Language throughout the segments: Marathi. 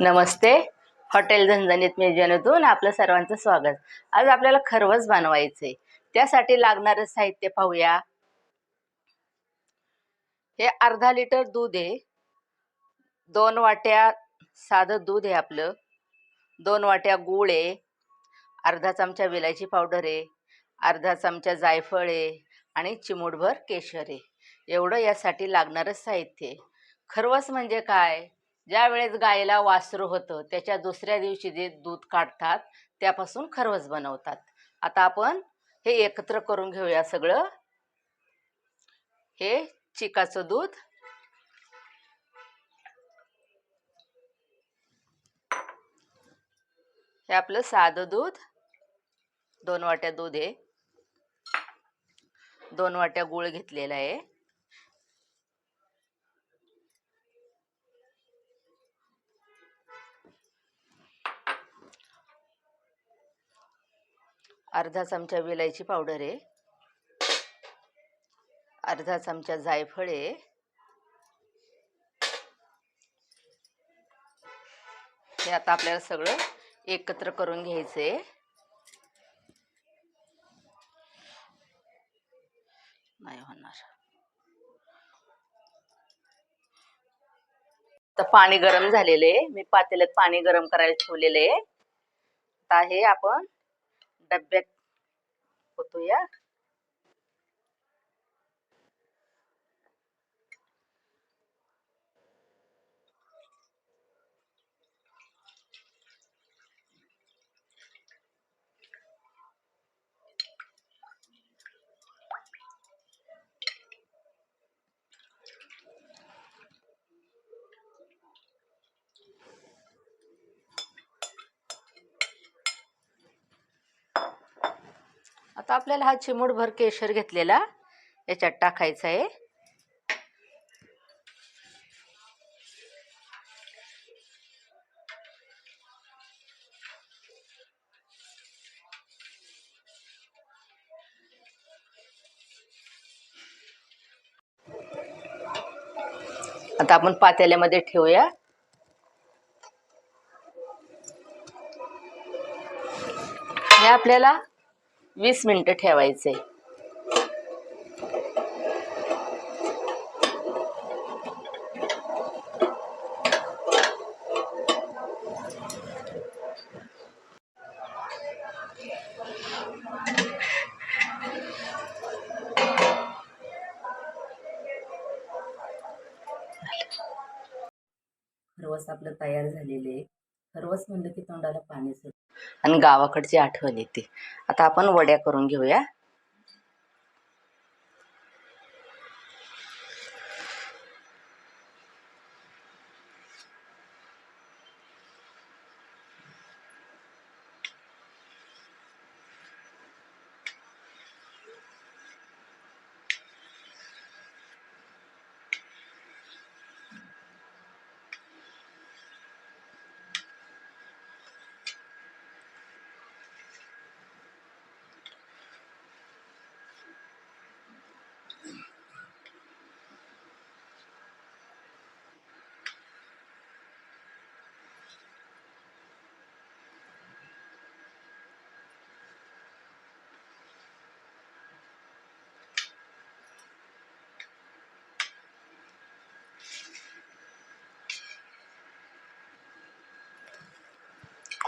नमस्ते. हॉटेल झणझणीत म्युझियमतून आपलं सर्वांचं स्वागत. आज आपल्याला खरवस आहे त्यासाठी लागणारं साहित्य पाहूया. हे अर्धा लिटर दूध आहे. दोन वाट्या साधं दूध आहे आपलं. दोन वाट्या गूळ आहे. अर्धा चमचा विलायची पावडर आहे. अर्धा चमचा जायफळ आहे. आणि चिमूटभर केशर आहे. एवढं यासाठी लागणारं साहित्य आहे. खरवस म्हणजे काय? ज्या वेळेस गायीला वासरू होतं त्याच्या दुसऱ्या दिवशी जे दूध काढतात त्यापासून खरवस बनवतात. आता आपण हे एकत्र करून घेऊया सगळं. हे चिकाचं दूध. हे आपलं साधं दूध. दोन वाट्या दूध आहे. दोन वाट्या गूळ घेतलेला आहे. अर्धा चमचा विलायची पावडर आहे. अर्धा चमचा जायफळ आहे. हे आता आपल्याला सगळं एकत्र करून घ्यायचं आहे नाही होणार. तर पाणी गरम झालेले मी पातेल्यात पाणी गरम करायला ठेवलेले आहे. आता हे आपण tablet. Foto ya. आता आपल्याला हा चिमूटभर केशर घेतलेला याच्यात टाकायचा आहे. आता आपण पातेल्यामध्ये ठेवूया. हे आपल्याला वीस मिनिटं ठेवायचे. खरवस आपलं तयार झालेले आहे. खरवस म्हणलं की तोंडाला पाणी सुट आणि गावाकडची आठवण येते. आता आपण वड्या करून घेऊया.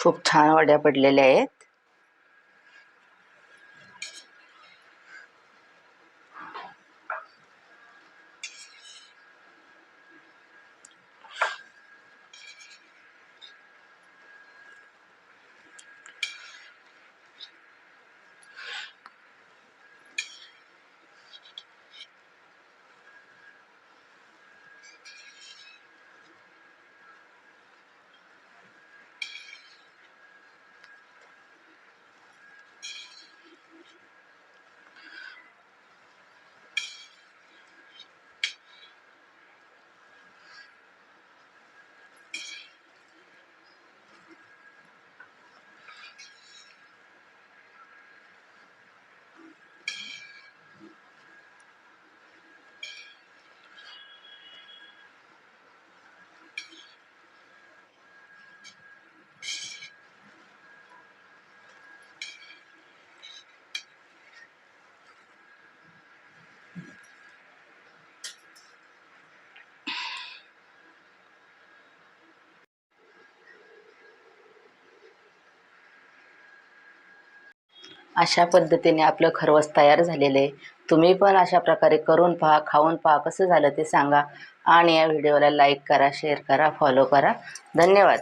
खूप छान वड्या पडलेल्या आहेत. अशा पद्धतीने आपलं खरवस तयार झालेलं आहे. तुम्ही पण अशा प्रकारे करून पहा खाऊन पहा कसं झालं ते सांगा. आणि या व्हिडिओला लाईक करा शेअर करा फॉलो करा. धन्यवाद.